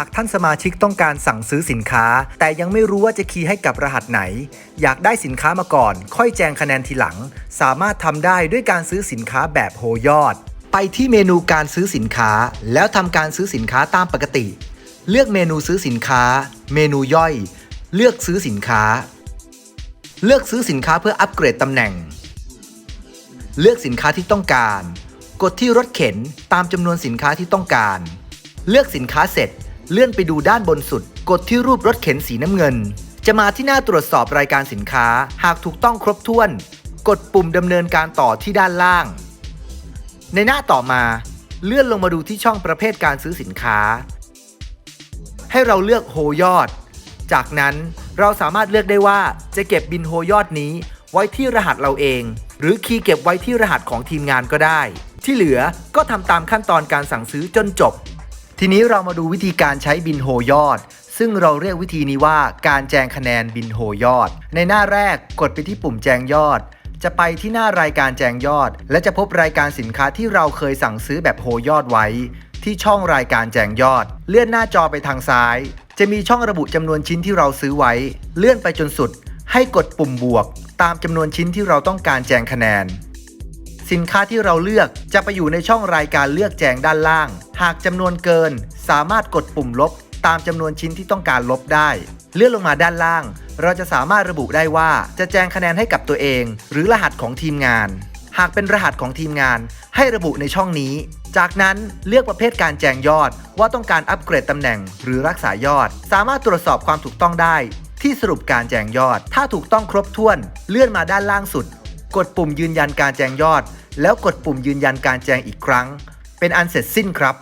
ากท่านสมาชิกต้องการสั่งซื้อสินค้า แต่ยังไม่รู้ว่าจะคีย์ให้กับรหัสไหน อยากได้สินค้ามาก่อน ค่อยแจงคะแนนทีหลัง สามารถทำได้ด้วยการซื้อสินค้าแบบโหยอด ไปที่เมนูการซื้อสินค้า แล้วทำการซื้อสินค้าตามปกติ เลือกเมนูซื้อสินค้า เมนูย่อย เลือกซื้อสินค้า เลือกซื้อสินค้าเพื่ออัปเกรดตำแหน่ง เลือกสินค้าที่ต้องการ กดที่รถเข็นตามจำนวนสินค้าที่ต้องการ เลือกสินค้าเสร็จ เลื่อนไปดูด้านบนสุด กดที่รูปรถเข็นสีน้ำเงิน จะมาที่หน้าตรวจสอบรายการสินค้า หากถูกต้องครบถ้วน กดปุ่มดำเนินการต่อที่ด้านล่าง ในหน้าต่อมา เลื่อนลงมาดูที่ช่องประเภทการซื้อสินค้า ให้เราเลือกโฮยอด จากนั้นเราสามารถเลือกได้ว่าจะเก็บบินโฮยอดนี้ ไว้ที่รหัสเราเอง หรือคีย์เก็บไว้ที่รหัสของทีมงานก็ได้ ที่เหลือก็ทำตามขั้นตอนการสั่งซื้อจนจบ ทีนี้เรามาดูวิธีการใช้บินโฮยอด ซึ่งเราเรียกวิธีนี้ว่าการแจงคะแนนบินโฮยอด ในหน้าแรกกดไปที่ปุ่มแจงยอด จะไปที่หน้ารายการแจงยอด และจะพบรายการสินค้าที่เราเคยสั่งซื้อแบบโฮยอดไว้ ที่ช่องรายการแจงยอด เลื่อนหน้าจอไปทางซ้าย จะมีช่องระบุจำนวนชิ้นที่เราซื้อไว้ เลื่อนไปจนสุด ให้กดปุ่มบวก ตามจำนวนชิ้นที่เราต้องการแจงคะแนน สินค้าที่เราเลือกจะไปอยู่ในช่องรายการเลือกแจงด้านล่าง หากจำนวนเกิน สามารถกดปุ่มลบ ตามจำนวนชิ้นที่ต้องการลบได้ เลื่อนลงมาด้านล่าง เราจะสามารถระบุได้ว่าจะแจงคะแนนให้กับตัวเอง หรือรหัสของทีมงาน หากเป็นรหัสของทีมงาน ให้ระบุในช่องนี้ จากนั้นเลือกประเภทการแจงยอด ว่าต้องการอัปเกรดตำแหน่ง หรือรักษายอด สามารถตรวจสอบความถูกต้องได้ที่สรุปการแจงยอด ถ้าถูกต้องครบถ้วน เลื่อนมาด้านล่างสุด กดปุ่มยืนยันการแจงยอด แล้วกดปุ่มยืนยันการแจงอีกครั้ง เป็นอันเสร็จสิ้นครับ